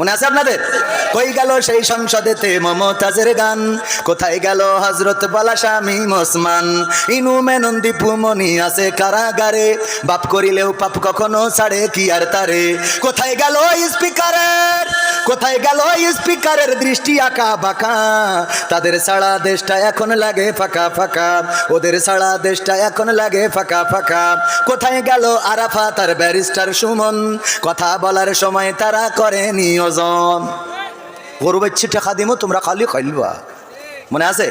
মনে আছে আপনাদের? কই গেল সেই সংসদেতে মমতাজের গান? কোথায় গেল হজরত বলা স্বামী মোসমান ইনু মেনন্দি পুমনি আছে কারাগারে। বাপ করিলেও পাপ কখনো ছাড়ে, কি আর তারে? কোথায় গেল স্পিকারের? কোথায় গেল স্পিকারের দৃষ্টি আঁকা বাঁকা? তাদের সারা দেশটা এখন লাগে ফাঁকা ফাঁকা। ওদের সারা দেশটা এখন লাগে ফাঁকা ফাঁকা। কোথায় গেল আরাফা তার ব্যারিস্টার সুমন? কথা বলার সময় তারা করে নিয়োজন গরু বাচ্চি টাকা দিমো তোমরা খালি খাইলবা মনে আছে?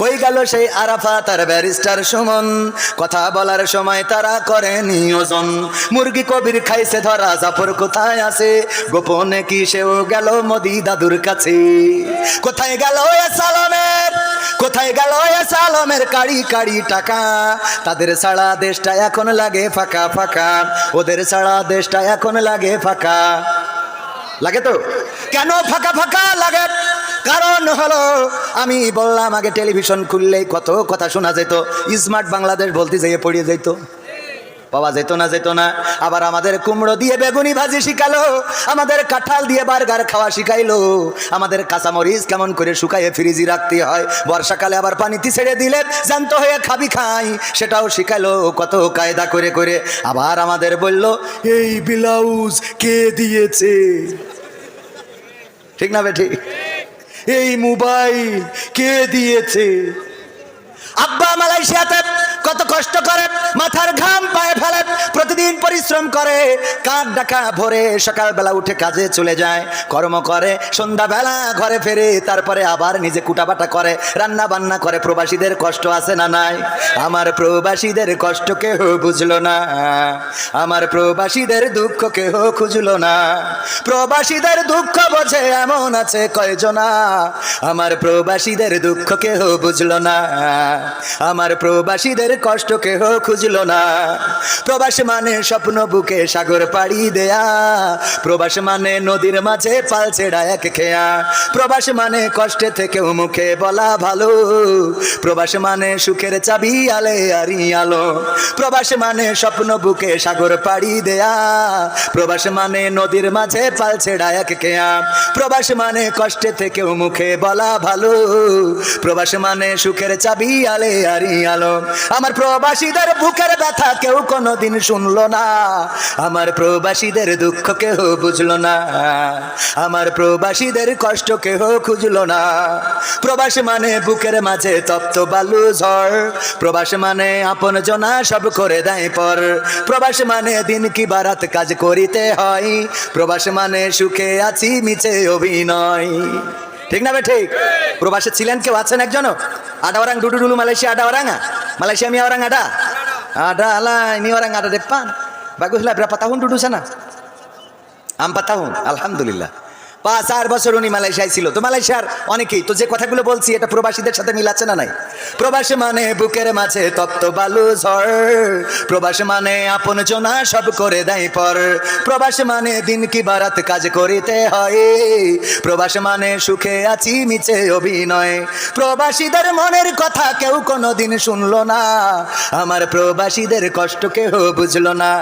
কই গেল সেই আরাফা, তার ব্যারিস্টার সুমন। কথা বলার সময় তারা করে নিয়োজন মুরগি কবির খাইছে, ধরা জাফর কোথায় আছে? গোপনে কি সেও গেল মোদি দাদুর কাছে? কোথায় গেল এ সালামের? কোথায় গেল এ সালামের কাড়ি কাড়ি টাকা? তাদের সারা দেশটা এখন লাগে ফাঁকা ফাঁকা। ওদের সারা দেশটা এখন লাগে ফাঁকা। লাগে তো? কেন ফাঁকা ফাঁকা লাগে? কারণ হলো, আমি বললাম আগে টেলিভিশন খুললেই কত কথা শোনা যেত, স্মার্ট বাংলাদেশ বলতে যেয়ে পড়িয়ে যেত পাওয়া যেত না যেত না। আবার আমাদের কুমড়ো দিয়ে বেগুনি ভাজি শিখালো, আমাদের কাঁঠাল দিয়ে বার্গার খাওয়া শিখাইলো। আমাদের কাঁচামরিচ কেমন করে শুকাইয়ে ফ্রিজি রাখতে হয়। বর্ষাকালে আবার পানিতে ছেড়ে দিলে জ্যান্ত হয়ে খাবি খাই। সেটাও শিখাইলো কত কায়দা করে করে। আবার আমাদের বলল, এই ব্লাউজ কে দিয়েছে? ঠিক না বেঠি? এই মোবাইল কে দিয়েছে? আব্বা মালয়েশিয়াতে কত কষ্ট করে মাথার পরিশ্রম করে কাক ডাকা ভোরে সকালবেলা উঠে কাজে চলে যায়, কর্ম করে, সন্ধ্যাবেলা ঘরে ফেরে, তারপরে আবার নিজে কুটাবাটা করে রান্না বান্না করে, প্রবাসীদের কষ্ট আছে না নাই? আমার প্রবাসীদের কষ্ট কেহ বুঝলো না। আমার প্রবাসীদের দুঃখ কেহ খুঁজলো না। প্রবাসীদের দুঃখ বোঝে এমন আছে কয়জনা। আমার প্রবাসীদের দুঃখ কেহ বুঝলো না। আমার প্রবাসীদের কষ্ট কেহ খুঁজলো না। প্রবাসী মানে স্বপ্ন বুকে সাগর পাড়ি দেয়া। প্রবাস মানে নদীর মাঝে পাল ছেড়া এক খেয়া। প্রবাস মানে কষ্টে থেকেও মুখে বলা ভালো। প্রবাস মানে সুখের চাবি, আলে আরি আলো। প্রবাস মানে স্বপ্ন বুকে সাগর পাড়ি দেয়া। প্রবাস মানে নদীর মাঝে পাল ছেড়া এক খেয়া। প্রবাস মানে কষ্টে থেকেও মুখে বলা ভালো। প্রবাস মানে সুখের চাবি, আলে আরি আলো। আমার প্রবাসীদের বুকের ব্যথা কেউ কোনোদিন শুনলো না। আমার প্রবাসীদের দুঃখ কেহ বুঝলো না। আমার প্রবাসীদের কষ্ট কেউ খুঁজলো না। প্রবাস মানে বুকের মাঝে তপ্ত বালু ঝড়। প্রবাস মানে আপন জনা সব করে দেয় পর। প্রবাস মানে দিন কি বারাত কাজ করিতে হয়। প্রবাস মানে সুখে আছি, মিছে অভিনয়। ঠিক না ঠিক? প্রবাসে ছিলেন কেউ? আছেন একজনও? আডা orang dulu dulu Malaysia ada orang nggak? Malaysia mi orang ada? Ada Baguslah berapa tahun duduk sana? Empat tahun, Alhamdulillah. পাঁচ, চার বছর উনি মালয়েশিয়ায় ছিল। তো মালয়েশিয়ার অনেকেই, তো যে কথাগুলো বলছি, এটা প্রবাসীদের সাথে মিলাচ্ছে না নাই? প্রবাসী মানে বুকের মাঝে তপ্ত বালু ঝড়। প্রবাসী মানে আপন জনা সব করে দেয় পর। প্রবাসী মানে দিন কি বারাত কাজ করিতে হয়। প্রবাসী মানে সুখে আছি, মিছে অভিনয়। প্রবাসীদের মনের কথা কেউ কোনোদিন শুনলো না। আমার প্রবাসীদের কষ্ট কেহ বুঝলো না।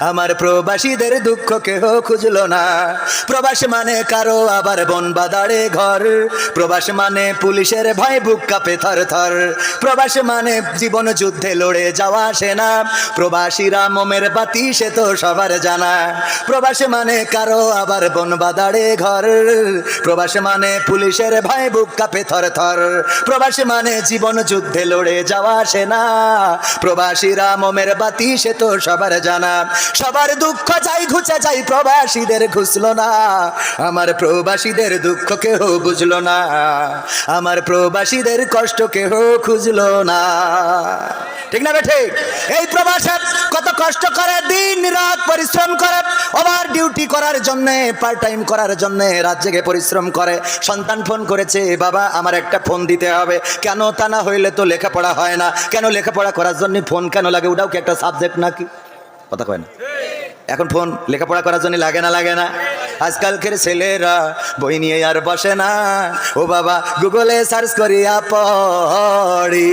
আমার প্রবাসীদের দুঃখ কেহ খুঁজলো না। প্রবাস মানে কারও আবার বন বাদারে ঘর। প্রবাস মানে পুলিশের ভয়, বুক কাঁপে থর থর। প্রবাস মানে জীবন যুদ্ধে লড়ে যাওয়া সেনা প্রবাসীরা মোমের বাতি, সে তো সবার জানা। প্রবাস মানে কারও আবার বন বাদারে ঘর। প্রবাস মানে পুলিশের ভয়, বুক কাঁপে থর থর। প্রবাস মানে জীবন যুদ্ধে লড়ে যাওয়া সেনা প্রবাসীরা মোমের বাতি, সে তো সবার জানা। সবার দুঃখ যাই, ঘুচে যাই, প্রবাসীদের ঘুষলো না। আমার প্রবাসীদের দুঃখ কেহ বুঝলো না। আমার প্রবাসীদের কষ্ট কেহ খুঁজলো না। ঠিক না বেঠে এই প্রবাসে কত কষ্ট করে, দিন রাত পরিশ্রম করে ওভার ডিউটি করার জন্য পার্ট টাইম করার জন্য রাত জেগে পরিশ্রম করে। সন্তান ফোন করেছে, বাবা, আমার একটা ফোন দিতে হবে। কেন তা না হইলে তো লেখাপড়া হয় না। কেন লেখাপড়া করার জন্য ফোন কেন লাগে? ওটাও কি একটা সাবজেক্ট নাকি? কথা কয় না। এখন ফোন লেখাপড়া করার জন্য লাগে না লাগে না। আজকালকের ছেলেরা বই নিয়ে আর বসে না। ও বাবা, গুগলে সার্চ করিয়া পড়ি।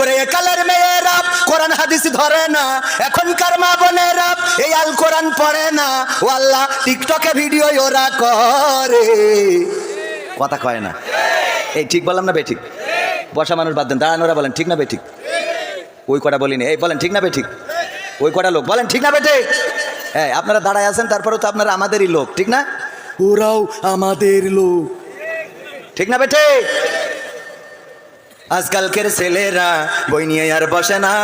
ওরে একালের মেয়েরা কোরআন, হাদিস ধরে না। এখনকার মা বোনেরা এই আল কোরআন পড়ে না। ও আল্লাহ, টিকটকে ভিডিও ওরা করে। কথা কয় না। এই ঠিক বললাম না বেঠিক? বসা মানুষ বাদ দেন দাঁড়ানোরা বলেন, ঠিক না বেঠিক? ওই কটা বলিনি এই বলেন, ঠিক না বেঠিক? ওই কটা লোক, বলেন, ঠিক না বেটে হ্যাঁ আপনারা দাঁড়ায় আছেন তারপরেও তো আপনারা আমাদেরই লোক ঠিক না? ওরাও আমাদের লোক। ঠিক না বেটে আজকালকের ছেলেরা বই নিয়ে আর বসে না।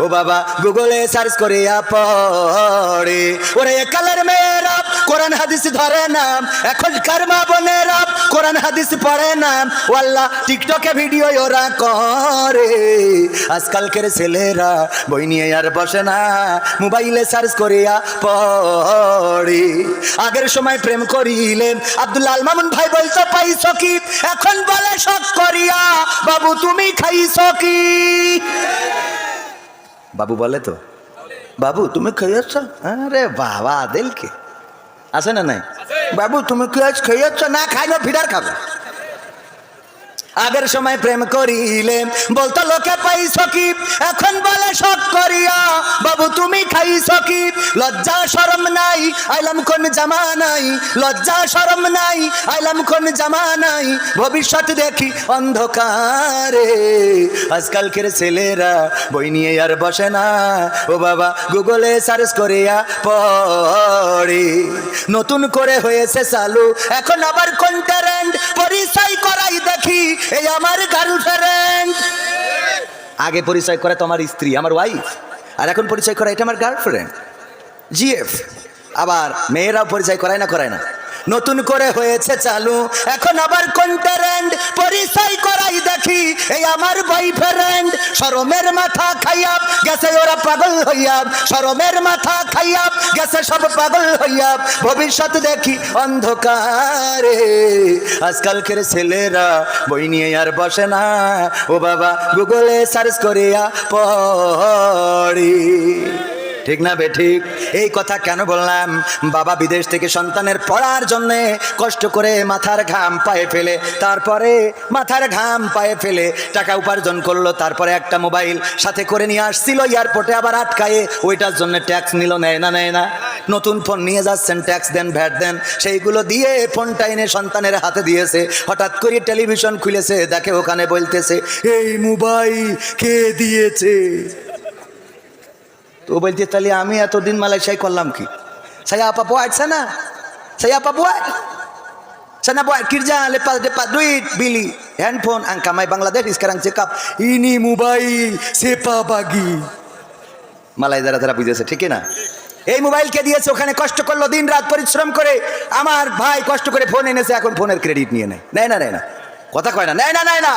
ও বাবা গুগলে সার্চ করে পড়ে। ওরে কালের মেয়েরা কোরআন হাদিস ধরে না। এখনকার মা বোনেরা কোরআন হাদিস পড়ে না। ও আল্লাহ টিকটকে ভিডিও ওরা করে। আজকালকের ছেলেরা বই নিয়ে আর বসে না। মোবাইলে সার্চ করিয়া পড়ে। আগের সময় প্রেম করিলেন আব্দুল্লাহ মামুন ভাই বলতো, পাইছ কি? এখন বলে শখ করিয়া। বাবু, তুমি খাইছ কি? বাবু বলে তো, বাবু, তুমি খাইয়াছ? আরে বাবা দিলকে আছে না নাই? বাবু তুমি কি আজ খেয়েছ না খাইলো ভিড়ার খাবে। আগের সময় প্রেম করিলে বলতো, লোকে পাইছ কি? এখন বলে শখ করিয়া। বাবু, তুমি খাইছ কি? লজ্জা, শরম নাই, আইলাম কোন জামা নাই। লজ্জা, শরম নাই, আইলাম কোন জামা নাই। ভবিষ্যৎ দেখি অন্ধকারে। আজকালকের ছেলেরা বই নিয়ে আর বসে না। ও বাবা, গুগলে সার্চ করিয়া পড়ে। নতুন করে হয়েছে চালু। এখন আবার কোন ট্যালেন্ট পরিচয় করাই দেখি এই আমার গার্লফ্রেন্ড আগে পরিচয় করে তো আমার স্ত্রী, আমার ওয়াইফ আর এখন পরিচয় করা এটা আমার গার্লফ্রেন্ড জিএফ আবার মেয়েরাও পরিচয় করায় না করায় না। নতুন করে হয়েছে চালু। এখন আবার কোন ট্যালেন্ট পরিচয় করাই দেখি। এই আমার বয়ফ্রেন্ড শরমের মাথা খাইয়াব গেছে ওরা পাগল হইয়াব শরমের মাথা খাইয়াব গেছে সব পাগল হইয়াব ভবিষ্যৎ দেখি অন্ধকারে। আজকালকের ছেলেরা বই নিয়ে আর বসে না। ও বাবা, গুগলে সার্চ করিয়া পড়ি। ঠিক না বে ঠিক? এই কথা কেন বললাম? বাবা বিদেশ থেকে সন্তানের পড়ার জন্যে কষ্ট করে মাথার ঘাম পায়ে ফেলে, তারপরে মাথার ঘাম পায়ে ফেলে টাকা উপার্জন করল, তারপরে একটা মোবাইল সাথে করে নিয়ে আসছিল এয়ারপোর্টে, আবার আটকায়ে ওইটার জন্য ট্যাক্স নিল, নেয় না নেয় না। নতুন ফোন নিয়ে যাচ্ছেন, ট্যাক্স দেন, ভ্যাট দেন, সেইগুলো দিয়ে ফোনটা এনে সন্তানের হাতে দিয়েছে। হঠাৎ করে টেলিভিশন খুলেছে, দেখে ওখানে বলতেছে, এই মোবাইল কে দিয়েছে? তো বলতে তাহলে আমি এতদিন মালয়েশিয়ায় করলাম কি? saya apa buat sana saya apa buat sana buat kerja lepas dapat duit beli handphone ang kamai Bangladesh sekarang cakap ini mobile siapa bagi মালাই যারা তারা বুঝেছে ঠিক না? এই মোবাইলকে দিয়েছে, ওখানে কষ্ট করল দিন রাত পরিশ্রম করে, আমার ভাই কষ্ট করে ফোন এনেছে, এখন ফোনের ক্রেডিট নিয়ে নেয়। নেয় না নেয় না। কথা কয় না, নেয় না নেয় না।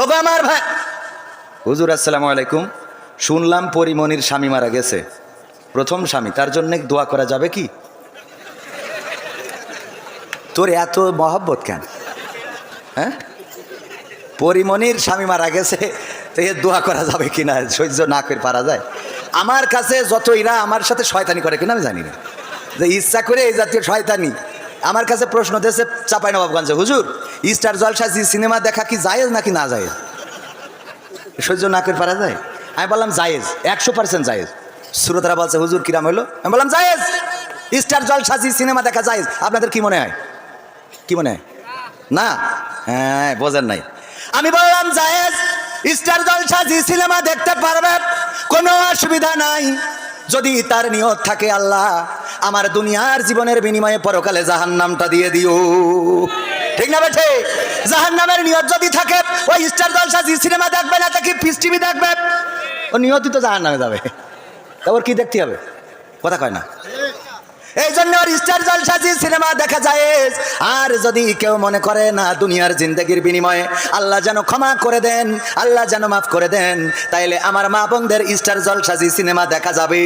ও আমার ভাই। হুজুর, আসসালামু আলাইকুম। শুনলাম পরিমণির স্বামী মারা গেছে। প্রথম স্বামী, তার জন্য দোয়া করা যাবে কি? তোর এত মহব্বত কেন? হ্যাঁ? পরিমণির স্বামী মারা গেছে, তো এর দোয়া করা যাবে কি না? সহ্য না করে পারা যায়। আমার কাছে যত এরা আমার সাথে শয়তানি করে কিনা আমি জানি না। যে ইচ্ছা করে এই জাতীয় শয়তানি। আমার কাছে প্রশ্ন দিয়েছে চাপাই নবাবগঞ্জে, হুজুর, স্টার জলসা জি সিনেমা দেখা কি জায়েজ নাকি না যায়? সহ্য না করে পারা যায়? আমি বললাম, জায়েজ, একশো পার্সেন্ট জায়েজ। শ্রোতারা বলছে, হুজুর, কিরাম হলো আমি বললাম, জায়েজ। স্টার জল সাজি সিনেমা দেখা জায়েজ। আপনাদের কি মনে হয়? কি মনে হয়? না? হ্যাঁ বোঝেন নাই। আমি বললাম, জায়েজ। স্টার জল সাজি সিনেমা দেখতে পারবে, কোনো অসুবিধা নাই। যদি তার নিয়ত থাকে আল্লাহ, আমার দুনিয়ার জীবনের বিনিময়ে পরকালে জাহান নামটা দিয়ে দিও। ঠিক না বেঠে? জাহান নামের নিয়ত যদি থাকে, ওই স্টার জলসা জি সিনেমা দেখবে না তাকে পিস টিভি দেখবে? ও নিয়তি তো জাহান নামে যাবে। তা ওর কি দেখতে হবে? কথা কয় না। এই জন্য স্টার জলসাজি সিনেমা দেখা যায়। আর যদি কেউ মনে করে না দুনিয়ার জিন্দগির বিনিময়ে, আল্লাহ যেন ক্ষমা করে দেন, আল্লাহ যেন মাফ করে দেন, তাইলে আমার মা বোনদের স্টার জলসাজি সিনেমা দেখা যাবে।